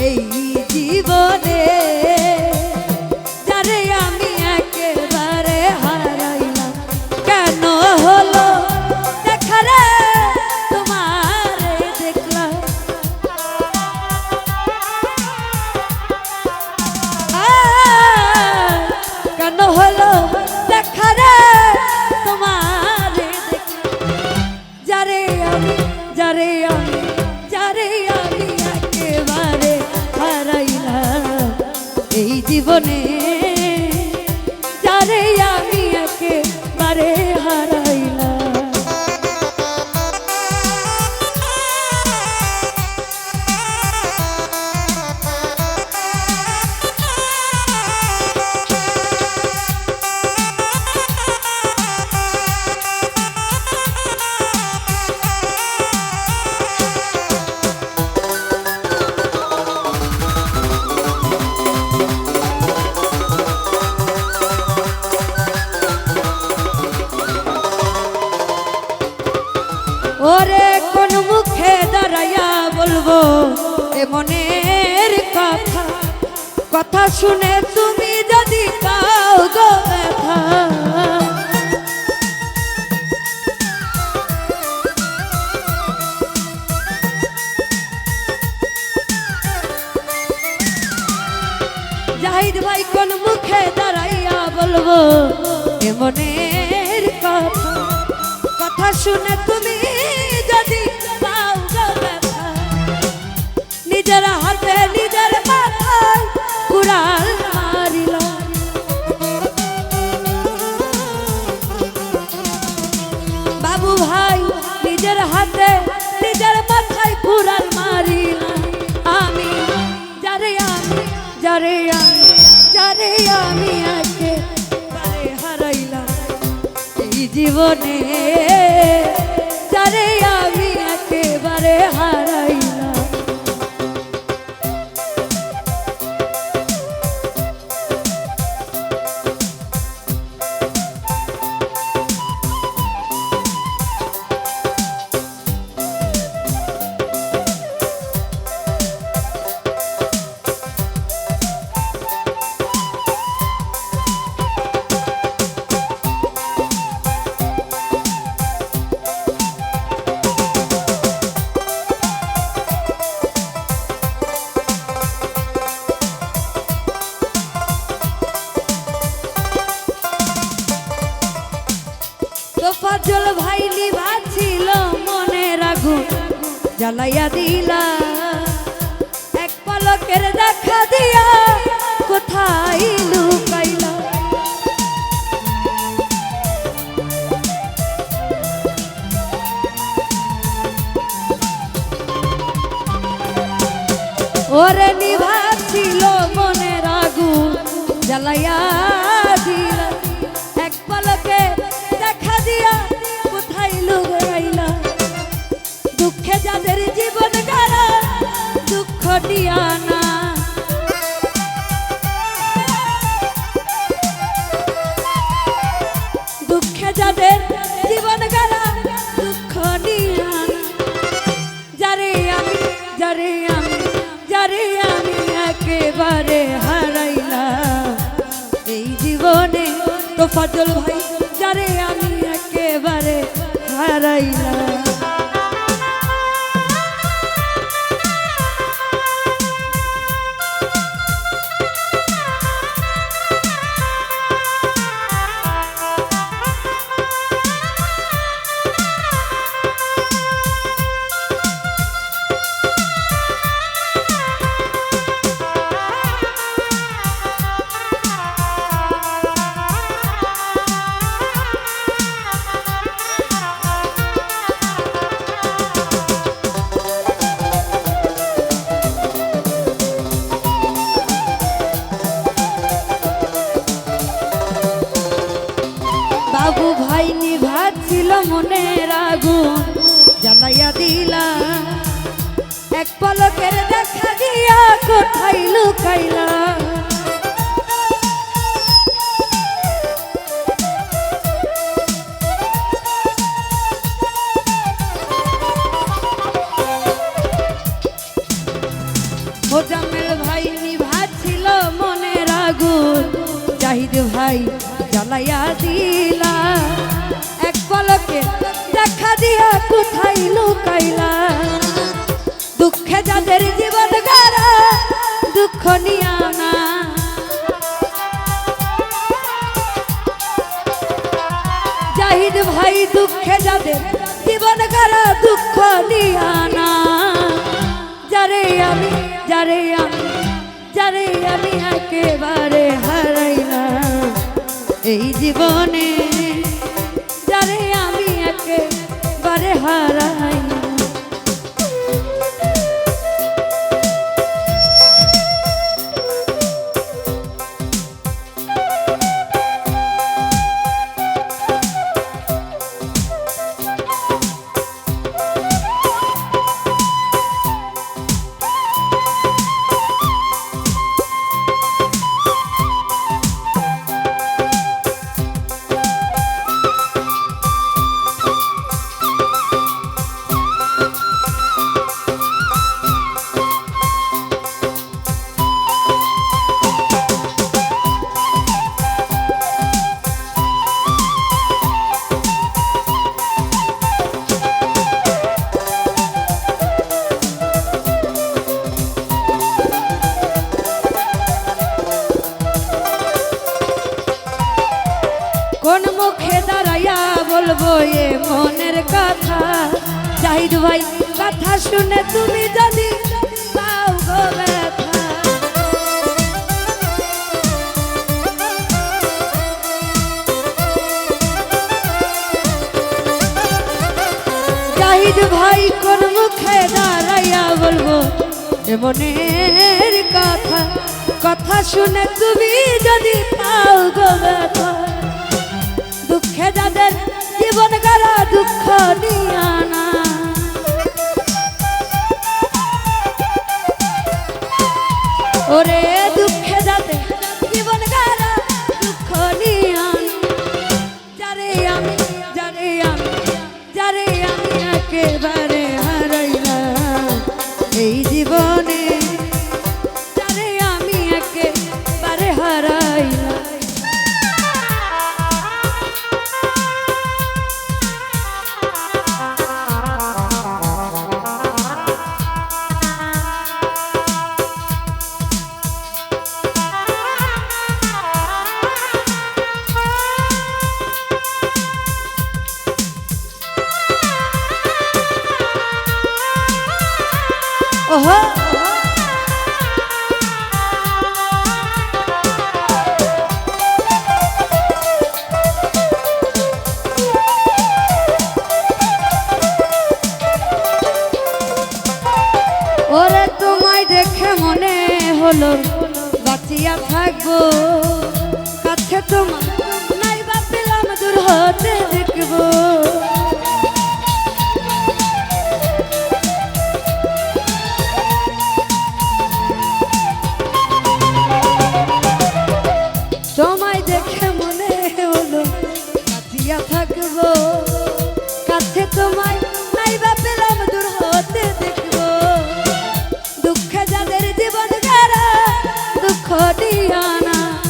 এই জীবনে একেবারে ওরে কোন মুখে দাঁড়াইয়া বলব, এ মনের কথা কথা শুনে তুমি যদি পাও গো ব্যথা। জাহিদ ভাই কোন মুখে দাঁড়াইয়া বলব, এ মনের কথা কথা শুনে তুমি নিজের হাতে নিজের মাথায় কুড়াল মারিল। বাবু ভাই, নিজের হাতে, নিজের মাথায় কুড়াল মারিল। আমি, যারে আমি যারে আমি যারে আমি আজকে হারাইলাম। এই জীবনে যারে আমি একেবারে হারাইলাম তোফাজল ভাই লিভা ছিল মনের আগুন, জ্বালাইয়া দিলা। এক পলকের দেখা দিয়া কোথায় লুকাইলা? ওরে নিভা ছিল মনের আগুন, জ্বালাইয়া একেবারে হারাইলাম। এই জীবনে তো ফজল ভাই যারে আমি একেবারে হারাইলাম। মনের আগুন জ্বালাইয়া দিলা। এক পলকের দেখা দিয়া কোথায় লুকাইলা? কোথায় লুকাইলা? দুঃখে যাদের জীবন গাড়া দুঃখ নিয়া না। জাহিদ ভাই, দুঃখে যাদের জীবন গাড়া দুঃখ নিয়া না। যারে আমি যারে আমি যারে আমি একেবারে হারাইলাম। এই জীবনে একেবারে হারাইলাম কোন মুখে দাঁড়াইয়া বলব এ মনের কথা? জাহিদ ভাই, কথা শুনে তুমি যদি পাও গো ব্যথা। জাহিদ ভাই, কোন মুখে দাঁড়াইয়া বলব এ মনের কথা? কথা শুনে তুমি যদি পাও গো ব্যথা। দুঃখে যাদের জীবন গারা দুঃখ নিয়া না ওরে দুঃখে যাতে জীবন গারা দুঃখ নিয়া না। যারে আমি যারে আমি যারে আমি একেবারে ওহো। ওরে, তোমায় দেখে মনে হলো, বাঁচিয়া থাকব। কাছে তোমার নাই বা পেলাম, দূর হতে দেখব।